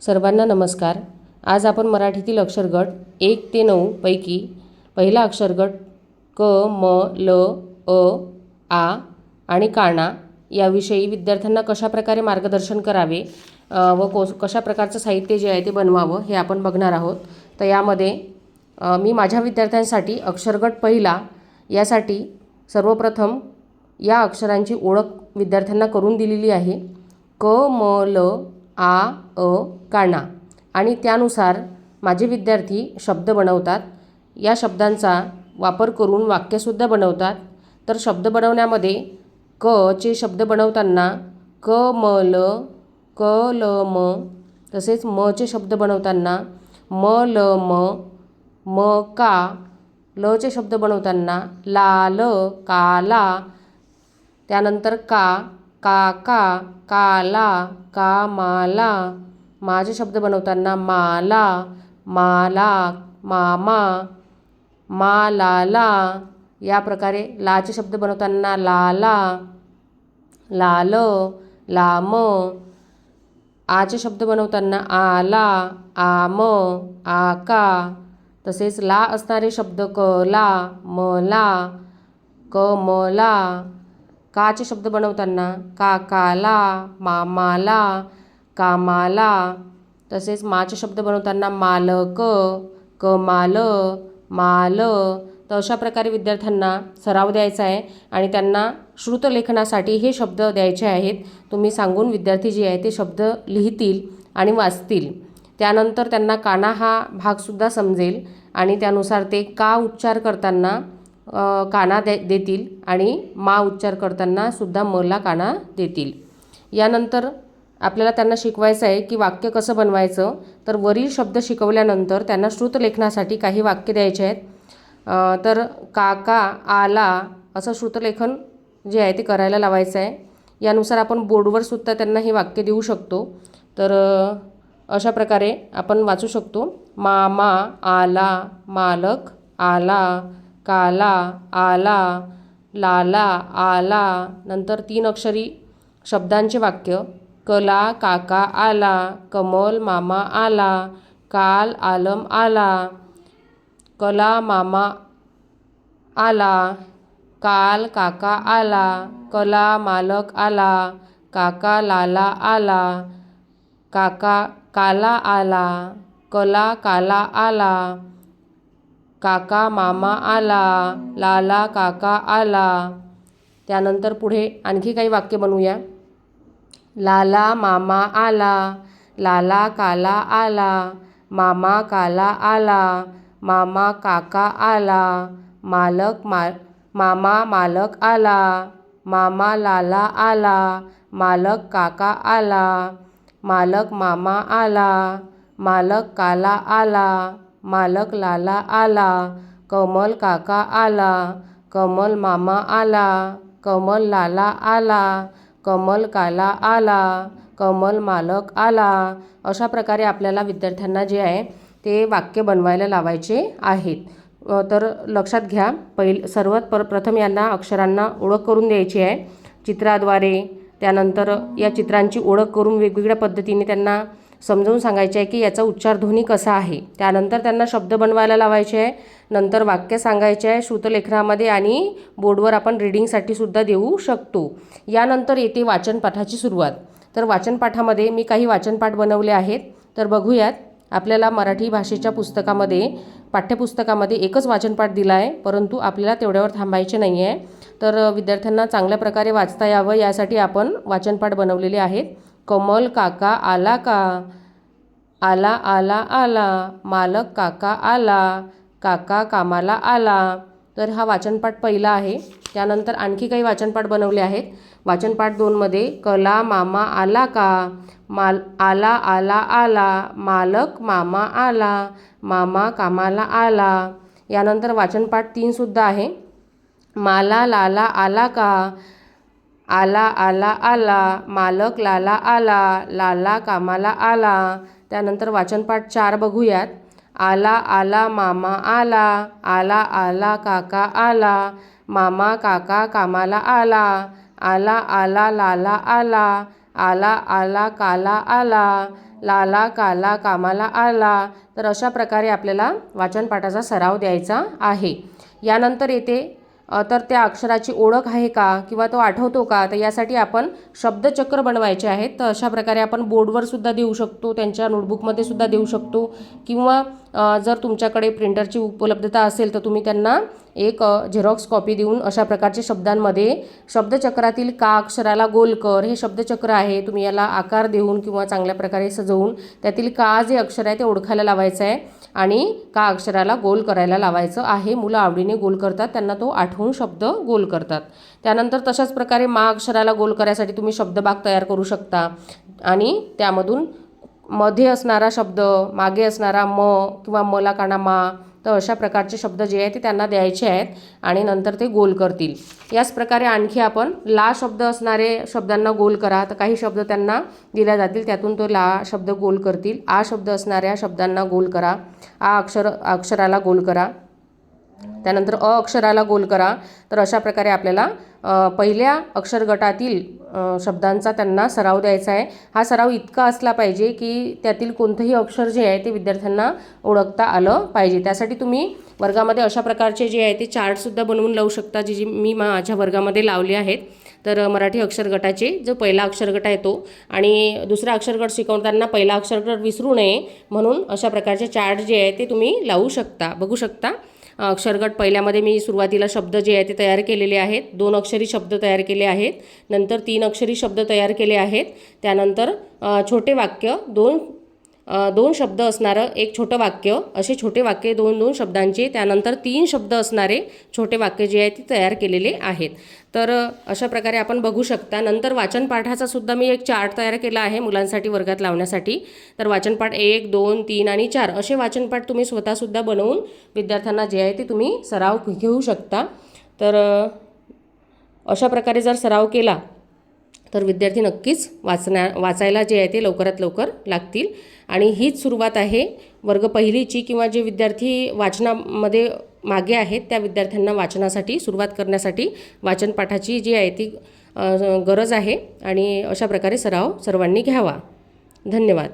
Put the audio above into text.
सर्वांना नमस्कार. आज आपण मराठीतील अक्षरगट एक ते नऊ पैकी पहिला अक्षरगट क म ल अ आ आणि काना याविषयी विद्यार्थ्यांना कशाप्रकारे मार्गदर्शन करावे व को कशा प्रकारचं साहित्य जे आहे ते बनवावं हे आपण बघणार आहोत. तर यामध्ये मी माझ्या विद्यार्थ्यांसाठी अक्षरगट पहिला यासाठी सर्वप्रथम या अक्षरांची ओळख विद्यार्थ्यांना करून दिलेली आहे. क म ल आ अ काना आणि त्यानुसार माझे विद्यार्थी शब्द बनवतात. या शब्दांचा वापर करून वाक्यसुद्धा बनवतात. तर शब्द बनवण्यामध्ये क चे शब्द बनवताना क म ल क ल म तसेच म चे शब्द बनवताना म ल म म का ल चे शब्द बनवताना ला ल त्यानंतर का काका काला कामाला. माझे शब्द बनवताना माला माला मामा मालाला. या प्रकारे लाचे शब्द बनवताना लाला लाल लाम. आचे शब्द बनवताना आला आम आका. तसेच ला असणारे शब्द कला मला कमला. काचे शब्द बनवताना काकाला मामाला कामाला तसेच माचे शब्द बनवताना मालक कमाल माल तर अशा प्रकारे विद्यार्थ्यांना सराव द्यायचा आहे आणि त्यांना श्रुतलेखनासाठी हे शब्द द्यायचे आहेत. तुम्ही सांगून विद्यार्थी जे आहे ते शब्द लिहितील आणि वाचतील. त्यानंतर त्यांना काना हा भागसुद्धा समजेल आणि त्यानुसार ते का उच्चार करताना काना दे देतील आणि मा उच्चार करताना सुद्धा मला काना देतील. यानंतर आपल्याला त्यांना शिकवायचं आहे की वाक्य कसं बनवायचं तर वरील शब्द शिकवल्यानंतर त्यांना श्रुतलेखनासाठी काही वाक्य द्यायचे आहेत. तर काका आला असं श्रुतलेखन जे आहे ते करायला लावायचं आहे. यानुसार आपण बोर्डवर सुद्धा त्यांना हे वाक्य देऊ शकतो. तर अशा प्रकारे आपण वाचू शकतो. मामा आला मालक आला काला आला लाला आला नंतर तीन अक्षरी शब्दांचे वाक्य. कला काका आला कमल मामा आला काल आलम आला कला मामा आला काल काका आला कला मालक आला काका लाला आला काका काला आला कला काला आला काका मामा आला लाला काका आला. त्यानंतर पुढे आणखी काही वाक्य बनवूया. लाला मामा आला लाला काला आला मामा काला आला मामा काका आला मालक मा मामा मालक आला मामा लाला आला मालक काका आला मालक मामा आला मालक काला आला मालक लाला आला कमल काका आला कमल मामा आला कमल लाला आला कमल काला आला कमल मालक आला. अशा प्रकारे आपल्याला विद्यार्थ्यांना जे आहे ते वाक्य बनवायला लावायचे आहेत. तर लक्षात घ्या पहिल सर्वात पर प्रथम यांना अक्षरांना ओळख करून द्यायची आहे. चित्राद्वारे त्यानंतर या चित्रांची ओळख करून वेगवेगळ्या पद्धतीने त्यांना समजावून सांगायचे आहे की याचा उच्चार ध्वनी कसा आहे? त्यानंतर त्यांना शब्द बनवायला लावायचे आहे. नंतर वाक्य सांगायचे आहे श्रुतलेखनामध्ये आणि बोर्डवर आपण रिडिंगसाठी सुद्धा देऊ शकतो. यानंतर येते वाचनपाठाची सुरुवात. तर वाचनपाठामध्ये मी काही वाचनपाठ बनवले आहेत. तर बघूयात. आपल्याला मराठी भाषेच्या पुस्तकामध्ये पाठ्यपुस्तकामध्ये एकच वाचनपाठ दिला आहे परंतु आपल्याला तेवढ्यावर थांबायचे नाही आहे तर विद्यार्थ्यांना चांगल्या प्रकारे वाचता यावं यासाठी आपण वाचनपाठ बनवलेले आहेत. कमल काका आला का? आला आला आला. मालक काका आला. काका कामाला आला. तर हा वाचनपाठ पहिला आहे. त्यानंतर आणखी काही वाचनपाठ बनवले आहेत. वाचनपाठ दोनमध्ये कला मामा आला का? माल आला आला आला. मालक मामा आला. मामा कामाला आला. यानंतर वाचनपाठ तीनसुद्धा आहे. माला लाला आला का? आला आला आला मालक लाला आला लाला कामाला आला. त्यानंतर वाचनपाठ चार बघूयात. आला आला मामा आला आला आला काका आला मामा काका कामाला आला आला आला लाला आला आला आला काला आला लाला काला कामाला आला. तर अशा प्रकारे आपल्याला वाचनपाठाचा सराव द्यायचा आहे. यानंतर येते तर त्या अक्षराची ओळख आहे का किंवा तो आठवतो का? तर यासाठी आपण शब्दचक्र बनवायचे आहेत. तर अशा प्रकारे आपण बोर्डवर सुद्धा देऊ शकतो त्यांच्या नोटबुकमध्ये सुद्धा देऊ शकतो. किंवा जर तुमच्याकडे प्रिंटरची उपलब्धता असेल तर तुम्ही त्यांना एक झेरॉक्स कॉपी देऊन अशा प्रकारचे शब्दांमध्ये शब्दचक्रातील का अक्षराला गोल कर हे शब्दचक्र आहे तुम्ही याला आकार देऊन किंवा चांगल्या प्रकारे सजवून त्यातील का जे अक्षर आहे ते ओळखायला लावायचं आहे आणि का अक्षराला गोल करायला लावायचं आहे. मुलं आवडीने गोल करतात त्यांना तो आठवून शब्द गोल करतात. त्यानंतर तशाच प्रकारे मा अक्षराला गोल करायसाठी तुम्ही शब्दबाग तयार करू शकता आणि त्यामधून मध्ये असणारा शब्द मागे असणारा म किंवा मला काना मा तर अशा प्रकारचे शब्द जे आहेत ते त्यांना द्यायचे आहेत आणि नंतर ते गोल करतील. याच प्रकारे आणखी आपण ला शब्द असणारे शब्दांना गोल करा. तर काही शब्द त्यांना दिल्या जातील त्यातून तो ला शब्द गोल करतील. आ शब्द असणाऱ्या शब्दांना गोल करा. आ अक्षर अक्षराला गोल करा. त्यानंतर अ अक्षराला गोल करा. तर अशा प्रकारे आपल्याला पहिल्या अक्षरगटातील शब्दांचा त्यांना सराव द्यायचा आहे. हा सराव इतका असला पाहिजे की त्यातील कोणतंही अक्षर जे आहे ते विद्यार्थ्यांना ओळखता आलं पाहिजे. त्यासाठी तुम्ही वर्गामध्ये अशा प्रकारचे जे आहे ते चार्टसुद्धा बनवून लावू शकता जे जी मी माझ्या वर्गामध्ये लावले आहेत. तर मराठी अक्षरगटाचे जो पहिला अक्षरगट आहे तो आणि दुसरा अक्षरगट शिकवताना पहिला अक्षरगट विसरू नये म्हणून अशा प्रकारचे चार्ट जे आहे ते तुम्ही लावू शकता बघू शकता. अक्षरगट पहिल्यामध्ये मी सुरुवातीला शब्द जे आहे ते तयार केलेले आहेत. दोन अक्षरी शब्द तयार केले आहेत. नंतर तीन अक्षरी शब्द तयार केले आहेत. त्यानंतर छोटे वाक्य दोन दोन शब्द असणारं एक छोटं वाक्य असे छोटे वाक्य दोन दोन शब्दांचे त्यानंतर तीन शब्द असणारे छोटे वाक्य जे आहे ते तयार केलेले आहेत. तर अशा प्रकारे आपण बघू शकता नंतर वाचनपाठाचा सुद्धा मी एक चार्ट तयार केला आहे मुलांसाठी वर्गात लावण्यासाठी. तर वाचनपाठ एक दोन तीन आणि चार असे वाचनपाठ तुम्ही स्वतःसुद्धा बनवून विद्यार्थ्यांना जे आहे ते तुम्ही सराव घेऊ शकता. तर अशा प्रकारे जर सराव केला तर विद्यार्थी नक्कीच वाचण्या वाचायला जे आहे ते लवकरात लवकर लागतील. आणि हीच सुरुवात आहे वर्ग पहिलीची किंवा जे विद्यार्थी वाचनामध्ये मागे आहेत त्या विद्यार्थ्यांना वाचनासाठी सुरुवात करण्यासाठी वाचनपाठाची जी आहे ती गरज आहे. आणि अशा प्रकारे सराव सर्वांनी घ्यावा. धन्यवाद.